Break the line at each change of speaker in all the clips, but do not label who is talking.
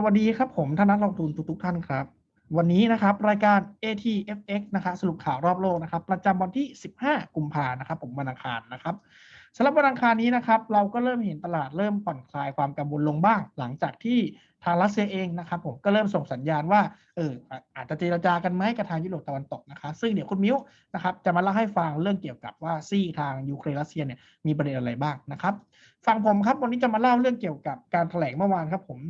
สวัสดีครับผมท่านนักลงทุนทุกๆท่านครับ วันนี้นะครับรายการ ATFX นะครับสรุปข่าวรอบโลกนะครับ ประจำวันที่ 15 กุมภานะครับผมวันอังคารนะครับสำหรับวันอังคารนี้นะครับ เราก็เริ่มเห็นตลาดเริ่มผ่อนคลายความกังวลลงบ้าง หลังจากที่ทางรัสเซียเองนะครับ ผมก็เริ่มส่งสัญญาณว่าเอออาจจะเจรจากันไหมกับทางยุโรปตะวันตกนะคะซึ่งเดี๋ยวคุณมิ้วนะครับจะมาเล่าให้ฟังเรื่องเกี่ยวกับว่าซี่ทางยูเครนรัสเซียเนี่ยมีประเด็นอะไรบ้างนะครับฝั่งผมครับวันนี้จะมาเล่าเรื่องเกี่ยวกับการแถลงเมื่อวานครับผม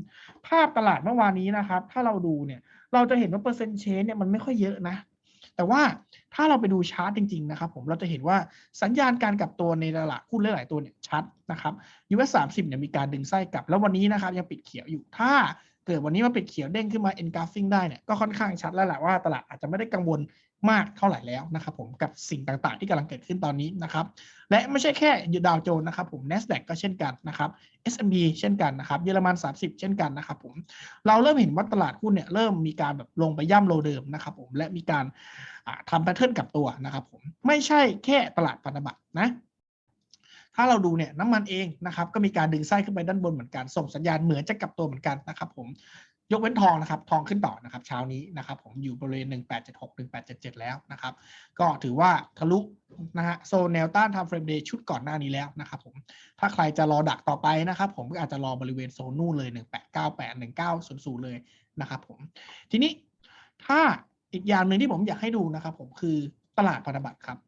ภาพตลาดเมื่อวานนี้นะครับ ถ้าเราดูเนี่ย เราจะเห็นว่าเปอร์เซ็นต์เชนเนี่ยมันไม่ค่อยเยอะนะ แต่ว่าถ้าเราไปดูชาร์ตจริง ๆ นะครับผมเราจะเห็นว่าสัญญาณการกลับตัวในตลาดหุ้นหลายๆตัวเนี่ยชัดนะครับ US 30เนี่ยมีการดึงไส้กลับ แล้ววันนี้นะครับยังปิดเขียวอยู่ถ้าเกิดวันนี้มาปิดเขียวเด้งขึ้นมา engulfing ได้เนี่ยก็ค่อนข้างชัดแล้วแหละว่าตลาดอาจจะไม่ได้กังวล มากเท่าไหร่แล้วนะครับผมกับสิ่งต่างๆ ที่กำลังเกิดขึ้นตอนนี้นะครับ และไม่ใช่แค่ดาวโจนส์นะครับผม NASDAQ ก็เช่นกันนะครับ S&P เช่นกันนะครับเยอรมัน 30 เช่นกันนะครับผมเราเริ่มเห็นว่าตลาดหุ้นเนี่ยเริ่มมีการแบบลงไปย่ำโลเดิมนะครับผมและมีการทำแพทเทิร์นกับตัวนะครับผมไม่ใช่แค่ตลาดพันธบัตรนะถ้าเราดูเนี่ยน้ำมันเองนะครับก็มีการดึงไส้ขึ้นไปด้านบนเหมือนกัน ส่งสัญญาณเหมือนจะกลับตัวเหมือนกันนะครับผม ยกเว้นทองนะครับ ทองขึ้นต่อนะครับ เช้านี้นะครับ ผมอยู่บริเวณ 1876 1877 แล้วนะครับ ก็ถือว่าทะลุนะฮะโซนแนวต้านทำเฟรมเดย์ชุดก่อนหน้านี้แล้วนะครับผมถ้าใครจะรอดักต่อไปนะครับ ผมก็อาจจะรอบริเวณโซนนู่นเลย 1898 1900 เลยนะครับผมทีนี้ถ้าอีกอย่างหนึ่งที่ผมอยากให้ดูนะครับ ผมคือตลาดพันธบัตรครับ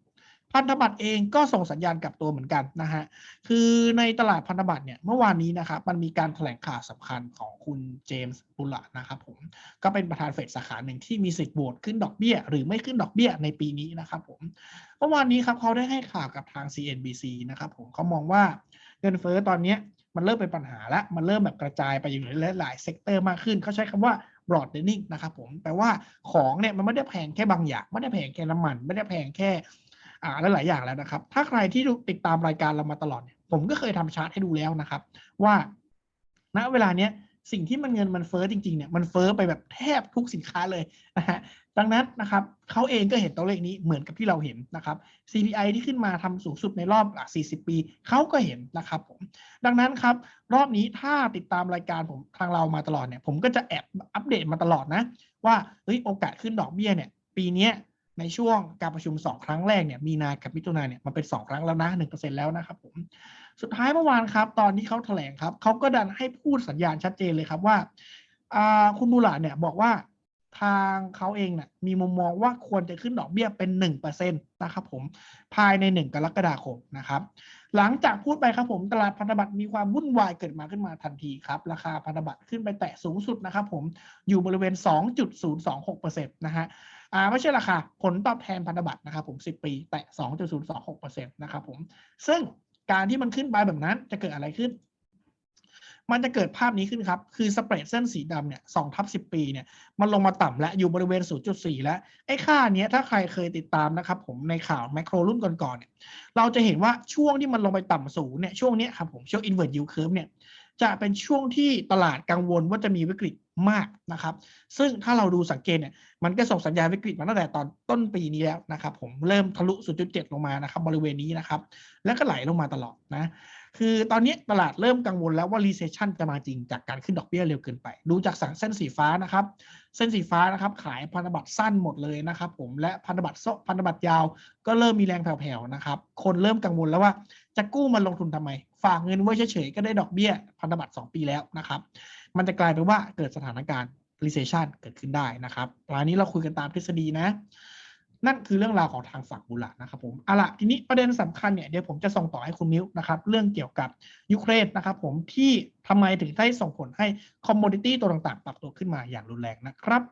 พันธบัตรเองก็ส่งสัญญาณกลับตัวเหมือนกันนะฮะ คือในตลาดพันธบัตรเนี่ยเมื่อวานนี้นะครับมันมีการแถลงข่าวสำคัญของคุณเจมส์บุลละนะครับผม ก็เป็นประธานเฟดสาขาหนึ่งที่มีสิทธิ์โหวตขึ้นดอกเบี้ย หรือไม่ขึ้นดอกเบี้ยในปีนี้นะครับผม เมื่อวานนี้ครับเขาได้ให้ข่าวกับทาง CNBC นะครับผมเขามองว่าเงินเฟ้อตอนนี้มันเริ่มเป็นปัญหาและ มันเริ่มแบบกระจายไปอยู่ในหลายๆเซกเตอร์มากขึ้น เขาใช้คำว่า broadening นะครับผม แปลว่าของเนี่ยมันไม่ได้แพงแค่บางอย่าง ไม่ได้แพงแค่น้ำมัน ไม่ได้แพงแค่ อ่าหลายอย่างแล้วนะครับ ถ้าใครที่ติดตามรายการเรามาตลอดเนี่ยผมก็เคยทำชาร์ตให้ดูแล้วนะครับ ว่าณเวลาเนี้ยสิ่งที่มันเงินมันเฟ้อจริงๆเนี่ยมันเฟ้อไปแบบแทบทุกสินค้าเลยนะฮะดังนั้นนะครับเขาเองก็เห็นตัวเลขนี้เหมือนกับที่เราเห็นนะครับ CPI ที่ขึ้นมาทำสูงสุดในรอบ 40 ปีเขาก็เห็นนะครับผมดังนั้นครับรอบนี้ถ้าติดตามรายการผมทางเรามาตลอดเนี่ยผมก็จะแอบอัปเดตมาตลอดนะ ว่าเฮ้ยโอกาสขึ้นดอกเบี้ยเนี่ยปีนี้ ในช่วงการประชุม 2 ครั้งแรกเนี่ยมีนากับมิถุนาเนี่ยมันเป็น 2 ครั้งแล้วนะ1%แล้วนะครับผมสุดท้ายเมื่อวานครับ ตอนที่เขาแถลงครับเขาก็ดันให้พูดสัญญาณชัดเจนเลยครับว่าคุณมูลาเนี่ยบอกว่าทางเขาเองเนี่ยมีมุมมองว่าควรจะขึ้นดอกเบี้ยเป็น 1%นะครับผมภายใน 1 กรกฎาคมนะครับ หลังจากพูดไปครับผมตลาดพันธบัตรมีความวุ่นวายเกิดมาขึ้นมาทันทีครับ ราคาพันธบัตรขึ้นไปแตะสูงสุดนะครับผมอยู่บริเวณ 2.026%นะฮะอ่าไม่ใช่ราคาผลตอบแทนพันธบัตรนะครับผม 10 ปีแตะ 2.026%นะครับผมซึ่งการที่มันขึ้นไปแบบนั้นจะเกิดอะไรขึ้น มันจะเกิดภาพนี้ขึ้นครับ คือสเปรดเส้นสีดำเนี่ย2ทับ10ปีเนี่ย มันลงมาต่ำและอยู่บริเวณ 0.4 แล้ว ไอ้ค่าเนี้ยถ้าใครเคยติดตามนะครับผมในข่าวแมคโครรุ่นก่อนๆเนี่ย เราจะเห็นว่าช่วงที่มันลงไปต่ำสูงเนี่ย ช่วงเนี้ยครับผมช่วง invert yield curve เนี่ย จะเป็นช่วงที่ตลาดกังวลว่าจะมีวิกฤตมากนะครับ ซึ่งถ้าเราดูสังเกตเนี่ย มันก็ส่งสัญญาณวิกฤตมาตั้งแต่ตอนต้นปีนี้แล้วนะครับ ผมเริ่มทะลุ 0.7 ลงมานะครับ บริเวณนี้นะครับ แล้วก็ไหลลงมาตลอดนะ คือตอนนี้ตลาดเริ่มกังวลแล้วว่า recession จะมาจริงจากการขึ้นดอกเบี้ยเร็วเกินไป ดูจากสังเส้นสีฟ้านะครับ เส้นสีฟ้านะครับ ขายพันธบัตรสั้นหมดเลยนะครับผมและพันธบัตรโซพันธบัตรยาว ก็เริ่มมีแรงแผ่วๆนะครับ คนเริ่มกังวลแล้วว่าจะกู้มาลงทุนทำไม ฝากเงินไว้เฉยๆก็ได้ดอกเบี้ยพันธบัตร2ปีแล้วนะครับ มันจะกลายเป็นว่าเกิดสถานการณ์ recession เกิดขึ้นได้นะครับวันนี้เราคุยกันตามทฤษฎีนะ นั่นคือเรื่องราวของทางฝั่งบุลนะครับผมเอาละทีนี้ประเด็นสำคัญเนี่ยเดี๋ยวผมจะส่งต่อให้คุณมิ้วนะครับ เรื่องเกี่ยวกับยูเครนนะครับผมที่ทำไมถึงได้ส่งผลให้คอมม o ดิตี้ตัวต่างๆ ปรับตัวขึ้นมาอย่างรุนแรงนะครับ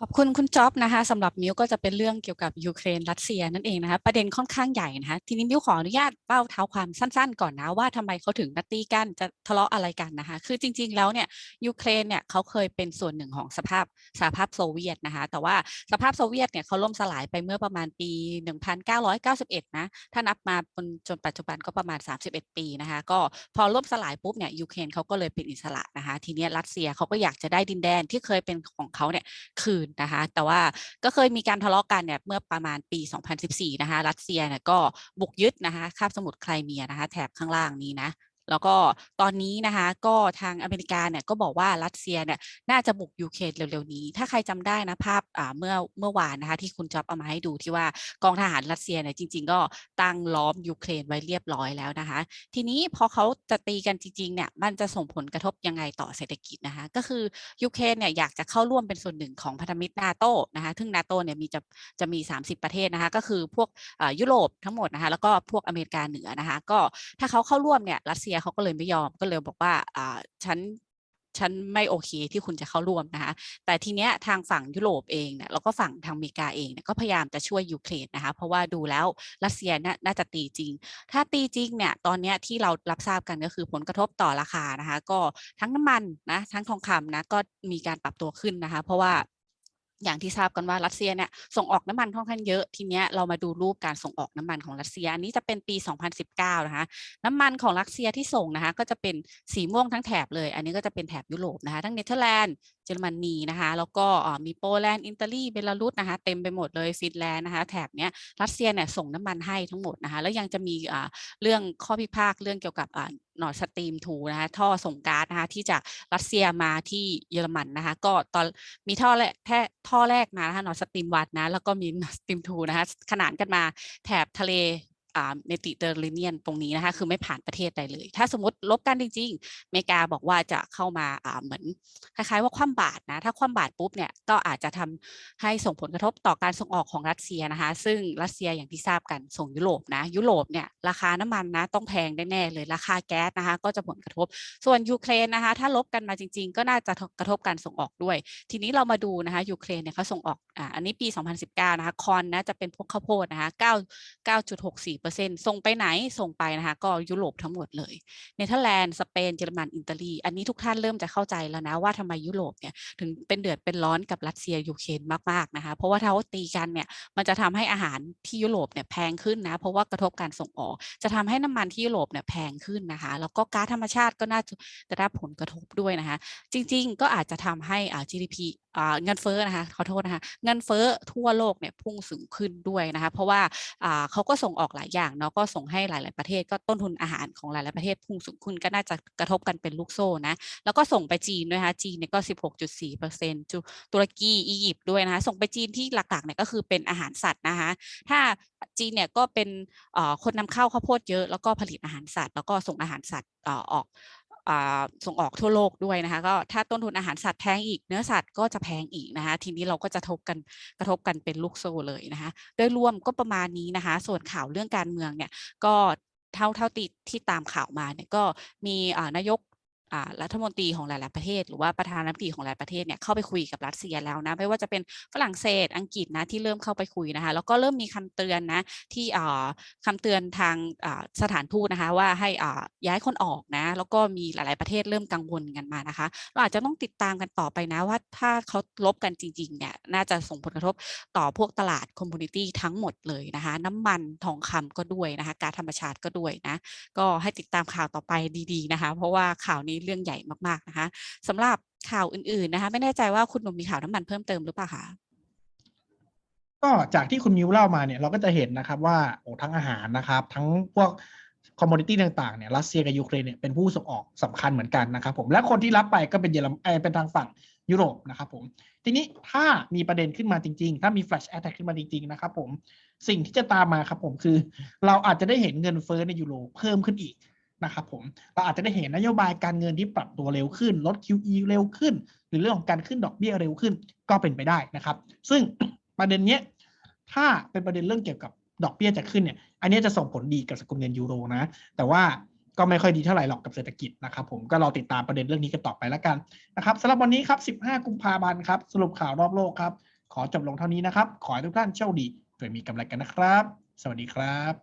ขอบคุณคุณจ๊อบนะคะสำหรับมิวก็จะเป็นเรื่องเกี่ยวกับยูเครนรัสเซียนั่นเองนะคะประเด็นค่อนข้างใหญ่นะคะทีนี้มิวขออนุญาตเล่าเท้าความสั้นๆ ก่อนนะว่าทำไมเขาถึงนัดตีกันจะทะเลาะอะไรกันนะคะคือจริงๆแล้วเนี่ยยูเครนเนี่ยเขาเคยเป็นส่วนหนึ่งของสภาพสหภาพโซเวียตนะคะแต่ว่าสภาพโซเวียตเนี่ยเขาล่มสลายไปเมื่อประมาณปี 1991นะถ้านับมาจนจนปัจจุบันก็ประมาณ 31 ปีนะคะก็พอล่มสลายปุ๊บเนี่ยยูเครนเขาก็เลยเป็นอิสระนะคะทีนี้รัสเซียเขาก็อยากจะได้ดินแดนที่เคยเป็นของเขาเนี่ยคืนนะคะ แต่ว่าก็เคยมีการทะเลาะกันเนี่ยเมื่อประมาณปี 2014 นะคะ รัสเซียเนี่ยก็บุกยึดนะคะคาบสมุทรไครเมียนะคะ แถบข้างล่างนี้นะ แล้วก็ตอนนี้นะคะก็ทางอเมริกาเนี่ยก็บอกว่ารัสเซียเนี่ยน่าจะบุกยูเครนเร็วๆนี้ ถ้าใครจำได้นะภาพอ่าเมื่อเมื่อวานนะคะที่คุณจ๊อบเอามาให้ดูที่ว่ากองทหารรัสเซียเนี่ยจริง ๆ ก็ตั้งล้อมยูเครนไว้เรียบร้อยแล้วนะคะ ทีนี้พอเขาจะตีกันจริงๆเนี่ยมันจะส่งผลกระทบยังไงต่อเศรษฐกิจนะคะก็คือยูเครนเนี่ยอยากจะเข้าร่วมเป็นส่วนหนึ่งของพันธมิตรนาโต้นะคะซึ่งนาโต้เนี่ยมีจะจะมี 30 ประเทศนะคะก็คือพวกอ่อยุโรปทั้งหมดนะคะแล้วก็พวกอเมริกาเหนือนะคะก็ถ้าเขาเข้าร่วมเนี่ยรัสเซียเขาก็เลยไม่ยอมก็เลยบอกว่าอ่าฉันฉันไม่โอเคที่คุณจะเข้าร่วมนะคะ แต่ทีเนี้ยทางฝั่งยุโรปเองเนี่ยแล้วก็ฝั่งทางอเมริกาเองเนี่ยก็พยายามจะช่วยยูเครนนะคะ เพราะว่าดูแล้วรัสเซียเนี่ยน่าจะตีจริง ถ้าตีจริงเนี่ยตอนเนี้ยที่เรารับทราบกันก็คือผลกระทบต่อราคานะคะ ก็ทั้งน้ำมันนะทั้งทองคำนะก็มีการปรับตัวขึ้นนะคะ เพราะว่า อย่างที่ทราบกันว่ารัสเซียเนี่ยส่งออกน้ำมันค่อนข้างเยอะทีเนี้ยเรามาดูรูปการส่งออกน้ำมันของรัสเซียอันนี้จะเป็นปี 2019 นะคะน้ำมันของรัสเซียที่ส่งนะคะก็จะเป็นสีม่วงทั้งแถบเลย อันนี้ก็จะเป็นแถบยุโรปนะคะทั้งเนเธอร์แลนด์ เยอรมนีนะคะ แล้วก็มีโปแลนด์ อิตาลี เบลารุสนะคะ เต็มไปหมดเลย ฟินแลนด์นะคะ แถบเนี้ย รัสเซียเนี่ยส่งน้ำมันให้ทั้งหมดนะคะ แล้วยังจะมีอ่าเรื่องข้อพิพาทเรื่องเกี่ยวกับอ่านอสตรีมทูนะคะท่อส่งก๊าซนะคะที่จากรัสเซียมาที่เยอรมันนะคะ ก็ตอนมีท่อแรกแท่ท่อแรกมานะคะหนอสตรีมวัดนะ แล้วก็มีนอสตรีมทูนะคะ ขนานกันมาแถบทะเล เมดิเตอร์เรเนียนตรงนี้นะคะ คือไม่ผ่านประเทศใดเลย ถ้าสมมติลบกันจริงๆอเมริกาบอกว่าจะเข้ามาเหมือนคล้ายๆว่าคว่ำบาตรนะ ถ้าคว่ำบาตรปุ๊บเนี่ย ก็อาจจะทำให้ส่งผลกระทบต่อการส่งออกของรัสเซียนะคะ ซึ่งรัสเซียอย่างที่ทราบกันส่งยุโรปนะ ยุโรปเนี่ยราคาน้ำมันนะต้องแพงแน่ๆเลย ราคาแก๊สนะคะ ก็จะผลกระทบ ส่วนยูเครนนะคะ ถ้าลบกันมาจริง ๆ ก็น่าจะกระทบการส่งออกด้วย ทีนี้เรามาดูนะคะยูเครนเนี่ยเขาส่งออกอ่าอันนี้ปี 2019 นะคะคอนนะจะเป็นพวกข้าวโพดนะคะ9 9.64ส่งไปไหนส่งไปนะคะก็ยุโรปทั้งหมดเลยเนเธอร์แลนด์สเปนเยอรมันอิตาลีอันนี้ทุกท่านเริ่มจะเข้าใจแล้วนะว่าทำไมยุโรปเนี่ยถึงเป็นเดือดเป็นร้อนกับรัสเซียยูเครนมากๆนะคะเพราะว่าถ้าตีกันเนี่ยมันจะทำให้อาหารที่ยุโรปเนี่ยแพงขึ้นนะเพราะว่ากระทบการส่งออก จะทำให้น้ำมันที่ยุโรปเนี่ยแพงขึ้นนะคะ แล้วก็ก๊าซธรรมชาติก็น่าจะได้ผลกระทบด้วยนะคะ จริง ๆ ก็อาจจะทำให้อ่า GDP เงินเฟ้อนะคะขอโทษนะคะเงินเฟ้อทั่วโลกเนี่ยพุ่งสูงขึ้นด้วยนะคะ เพราะว่าเขาก็ส่งออกหลายอย่างเนาะก็ส่งให้หลาย ๆ ประเทศ ก็ต้นทุนอาหารของหลาย ๆ ประเทศพุ่งสูงขึ้นก็น่าจะกระทบกันเป็นลูกโซ่นะ แล้วก็ส่งไปจีนด้วยนะคะจีนเนี่ยก็ 16.4%จุตุรกีอียิปต์ด้วยนะคะ ส่งไปจีนที่หลักๆเนี่ยก็คือเป็นอาหารสัตว์นะคะ ถ้าจีนเนี่ยก็เป็นคนนำเข้าข้าวโพดเยอะแล้วก็ผลิตอาหารสัตว์ แล้วก็ส่งอาหารสัตว์ออก ส่งออกทั่วโลกด้วยนะคะก็ถ้าต้นทุนอาหารสัตว์แพงอีกเนื้อสัตว์ก็จะแพงอีกนะคะ ทีนี้เราก็จะทบกันกระทบกันเป็นลูกโซ่เลยนะคะ โดยรวมก็ประมาณนี้นะคะ ส่วนข่าวเรื่องการเมืองเนี่ยก็เท่าเท่าที่ที่ตามข่าวมาเนี่ยก็มีนายก รัฐมนตรีของหลาย ๆ ประเทศ หรือว่าประธานาธิบดีของหลายประเทศเนี่ยเข้าไปคุยกับรัสเซียแล้วนะไม่ว่าจะเป็นฝรั่งเศสอังกฤษนะที่เริ่มเข้าไปคุยนะคะแล้วก็เริ่มมีคำเตือนนะที่อ่าคำเตือนทางสถานทูตนะคะว่าให้ย้ายคนออกนะแล้วก็มีหลาย ๆ ประเทศเริ่มกังวลกันมานะคะ เราอาจจะต้องติดตามกันต่อไปนะว่าถ้าเขาลบกันจริง ๆ เนี่ยน่าจะส่งผลกระทบต่อพวกตลาดคอมมูนิตี้ทั้งหมดเลยนะคะ น้ำมันทองคำก็ด้วยนะคะการธรรมชาติก็ด้วยนะก็ให้ติดตามข่าวต่อไปดี ๆ นะคะ เพราะว่าข่าวนี้เรื่องใหญ่มากๆนะคะสำหรับข่าวอื่นๆนะคะ ไม่แน่ใจว่าคุณหนุ่มมีข่าวน้ำมันเพิ่มเติมหรือเปล่าคะ
ก็จากที่คุณมิวเล่ามาเนี่ยเราก็จะเห็นนะครับว่าโอ้ทั้งอาหารนะครับ ทั้งพวกคอมมูนิตี้ต่างๆเนี่ยรัสเซียกับยูเครนเนี่ยเป็นผู้ส่งออกสำคัญเหมือนกันนะครับผมและคนที่รับไปก็เป็นเยอรมเอ่อเป็นทางฝั่งยุโรปนะครับผมทีนี้ถ้ามีประเด็นขึ้นมาจริง ๆ ถ้ามี flash attack ขึ้นมาจริงๆนะครับผมสิ่งที่จะตามมาครับผมคือ เราอาจจะได้เห็นเงินเฟ้อในยูโรเพิ่มขึ้นอีก นะครับผมเราอาจจะได้เห็นนโยบายการเงินที่ปรับตัวเร็วขึ้น ลด QE เร็วขึ้น หรือเรื่องของการขึ้นดอกเบี้ยเร็วขึ้นก็เป็นไปได้นะครับ ซึ่งประเด็นเนี้ยถ้าเป็นประเด็นเรื่องเกี่ยวกับดอกเบี้ยจะขึ้นเนี่ย อันนี้จะส่งผลดีกับสกุลเงินยูโรนะ แต่ว่าก็ไม่ค่อยดีเท่าไหร่หรอกกับเศรษฐกิจนะครับผมก็รอติดตามประเด็นเรื่องนี้กันต่อไปแล้วกันนะครับสำหรับวันนี้ครับ 15 กุมภาพันธ์ครับสรุปข่าวรอบโลกครับ ขอจบลงเท่านี้นะครับ ขอให้ทุกท่านโชคดีโดยมีกำไรกันนะครับ สวัสดีครับ